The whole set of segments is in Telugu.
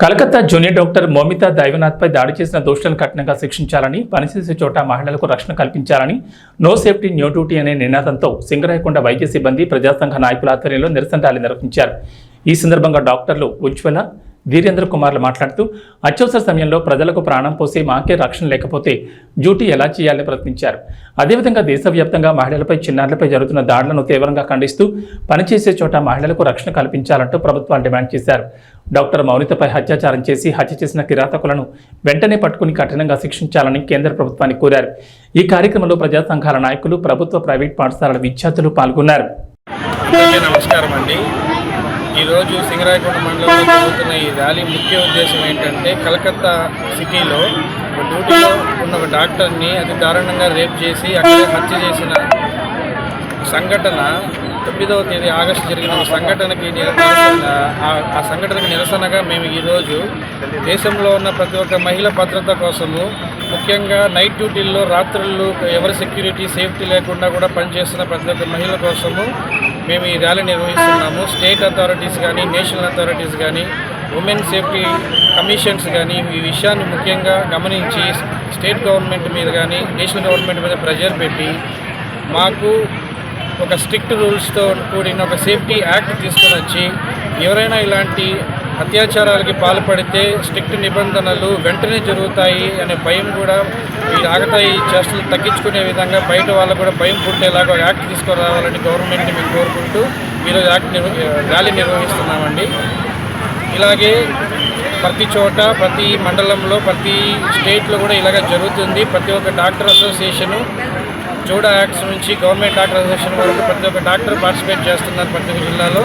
కలకత్తా జూనియర్ డాక్టర్ మోమితా దైవనాథ్పై దాడి చేసిన దోషులను కఠినంగా శిక్షించాలని పనిచేసే చోట మహిళలకు రక్షణ కల్పించాలని నో సేఫ్టీ న్యూ డ్యూటీ అనే నినాదంతో సింగరాయకొండ వైద్య సిబ్బంది ప్రజాసంఘ నాయకుల ఆధ్వర్యంలో నిరసన ర్యాలీ నిర్వహించారు. ఈ సందర్భంగా డాక్టర్లు ఉజ్వల వీరేంద్ర కుమార్లు మాట్లాడుతూ అత్యవసర సమయంలో ప్రజలకు ప్రాణం పోసి మాకే రక్షణ లేకపోతే డ్యూటీ ఎలా చేయాలని ప్రశ్నించారు అదేవిధంగా దేశవ్యాప్తంగా మహిళలపై చిన్నారులపై జరుగుతున్న దాడులను తీవ్రంగా ఖండిస్తూ పనిచేసే చోట మహిళలకు రక్షణ కల్పించాలంటూ ప్రభుత్వాలు డిమాండ్ చేశారు. డాక్టర్ మౌనితపై అత్యాచారం చేసి హత్య చేసిన కిరాతకులను వెంటనే పట్టుకుని కఠినంగా శిక్షించాలని కేంద్ర ప్రభుత్వాన్ని కోరారు. ఈ కార్యక్రమంలో ప్రజా సంఘాల నాయకులు ప్రభుత్వ ప్రైవేట్ పాఠశాలల విద్యార్థులు పాల్గొన్నారు. నమస్కారం అండి. ఈరోజు సింగరాయకొండ మండలంలో జరుగుతున్న ఈ ర్యాలీ ముఖ్య ఉద్దేశం ఏంటంటే కలకత్తా సిటీలో ఒక డ్యూటీలో ఉన్న ఒక డాక్టర్ని అతి దారుణంగా రేప్ చేసి అక్కడే హత్య చేసిన సంఘటన తొమ్మిదవ తేదీ ఆగస్టు జరిగిన సంఘటనకి నిరసన ఆ- సంఘటనకు నిరసనగా మేము ఈరోజు దేశంలో ఉన్న ప్రతి ఒక్క మహిళ భద్రత కోసము ముఖ్యంగా నైట్ డ్యూటీల్లో రాత్రుల్లో ఎవరి సెక్యూరిటీ సేఫ్టీ లేకుండా కూడా పనిచేస్తున్న ప్రతి ఒక్క మహిళ కోసము మేము ఈ ర్యాలీ నిర్వహిస్తున్నాము. స్టేట్ అథారిటీస్ కానీ నేషనల్ అథారిటీస్ కానీ ఉమెన్ సేఫ్టీ కమిషన్స్ కానీ ఈ విషయాన్ని ముఖ్యంగా గమనించి స్టేట్ గవర్నమెంట్ మీద కానీ నేషనల్ గవర్నమెంట్ మీద ప్రెజర్ పెట్టి మాకు ఒక స్ట్రిక్ట్ రూల్స్తో కూడిన ఒక సేఫ్టీ యాక్ట్ తీసుకొని వచ్చి ఎవరైనా ఇలాంటి అత్యాచారాలకి పాల్పడితే స్ట్రిక్ట్ నిబంధనలు వెంటనే జరుగుతాయి అనే భయం కూడా ఈ ఆగతాయి చేష్టలు తగ్గించుకునే విధంగా బయట వాళ్ళకు కూడా భయం పుట్టేలాగా ఒక యాక్ట్ తీసుకురావాలని గవర్నమెంట్ని మేము కోరుకుంటూ ఈరోజు యాక్ట్ ర్యాలీ నిర్వహిస్తున్నామండి. ఇలాగే ప్రతి చోట ప్రతి మండలంలో ప్రతి స్టేట్లో కూడా ఇలాగ జరుగుతుంది. ప్రతి ఒక్క డాక్టర్ అసోసియేషను జోడా యాక్ట్స్ నుంచి గవర్నమెంట్ డాక్టర్ అసోసియేషన్ వరకు ప్రతి ఒక్క డాక్టర్ పార్టిసిపేట్ చేస్తున్నారు ప్రతి ఒక్క జిల్లాలో.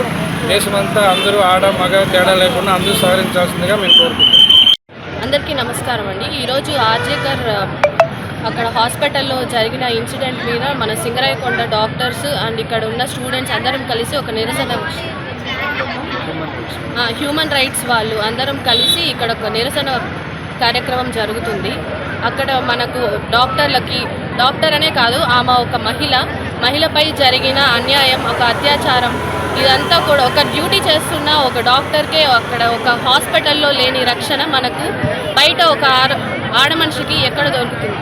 దేశమంతా అందరూ ఆడ మగ తేడా లేకుండా అందరూ సహకరించాల్సిందిగా మేము కోరుకుంటున్నాం. అందరికీ నమస్కారం అండి. ఈరోజు ఆర్జేకర్ అక్కడ హాస్పిటల్లో జరిగిన ఇన్సిడెంట్ మీద మన సింగరాయకొండ డాక్టర్స్ అండ్ ఇక్కడ ఉన్న స్టూడెంట్స్ అందరం కలిసి ఒక నిరసన హ్యూమన్ రైట్స్ వాళ్ళు అందరం కలిసి ఇక్కడ ఒక నిరసన కార్యక్రమం జరుగుతుంది. అక్కడ మనకు డాక్టర్లకి డాక్టర్ అనే కాదు ఆమె ఒక మహిళ. మహిళపై జరిగిన అన్యాయం ఒక అత్యాచారం ఇదంతా కూడా ఒక డ్యూటీ చేస్తున్న ఒక డాక్టర్కే అక్కడ ఒక హాస్పిటల్లో లేని రక్షణ మనకు బయట ఒక ఆడ మనిషికి ఎక్కడ దొరుకుతుంది?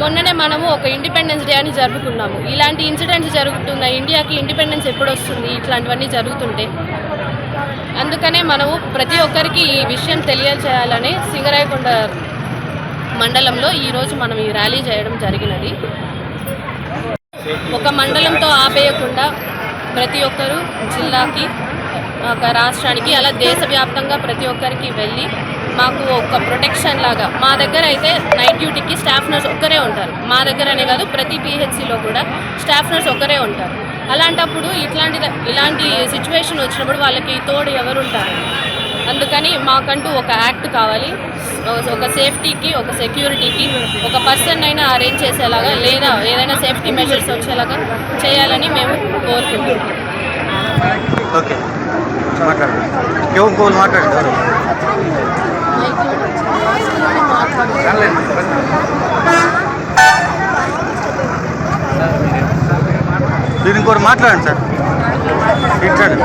మొన్ననే మనము ఒక ఇండిపెండెన్స్ డే అని జరుపుకున్నాము. ఇలాంటి ఇన్సిడెంట్స్ జరుగుతున్న ఇండియాకి ఇండిపెండెన్స్ ఎప్పుడు వస్తుంది ఇట్లాంటివన్నీ జరుగుతుంటే. అందుకనే మనము ప్రతి ఒక్కరికి ఈ విషయం తెలియజేయాలని సింగరాయకొండ మండలంలో ఈరోజు మనం ఈ ర్యాలీ చేయడం జరిగినది. ఒక మండలంతో ఆపేయకుండా ప్రతి ఒక్కరు జిల్లాకి ఒక రాష్ట్రానికి అలా దేశవ్యాప్తంగా ప్రతి ఒక్కరికి వెళ్ళి మాకు ఒక ప్రొటెక్షన్ లాగా మా దగ్గర అయితే నైట్ డ్యూటీకి స్టాఫ్ నర్స్ ఒక్కరే ఉంటారు. మా దగ్గరనే కాదు ప్రతి పిహెచ్సిలో కూడా స్టాఫ్ నర్స్ ఒక్కరే ఉంటారు. అలాంటప్పుడు ఇట్లాంటి ఇలాంటి సిచ్యువేషన్ వచ్చినప్పుడు వాళ్ళకి తోడు ఎవరుంటారు? అందుకని మాకంటూ ఒక యాక్ట్ కావాలి. ఒక సేఫ్టీకి ఒక సెక్యూరిటీకి ఒక పర్సన్ అయినా అరేంజ్ చేసేలాగా లేదా ఏదైనా సేఫ్టీ మెజర్స్ వచ్చేలాగా చేయాలని మేము కోరుకుంటున్నాం. ఓకే. మాట్లాడండి మాట్లాడండి మీరు ఇంకోటి మాట్లాడండి సార్. ఇట్లాండి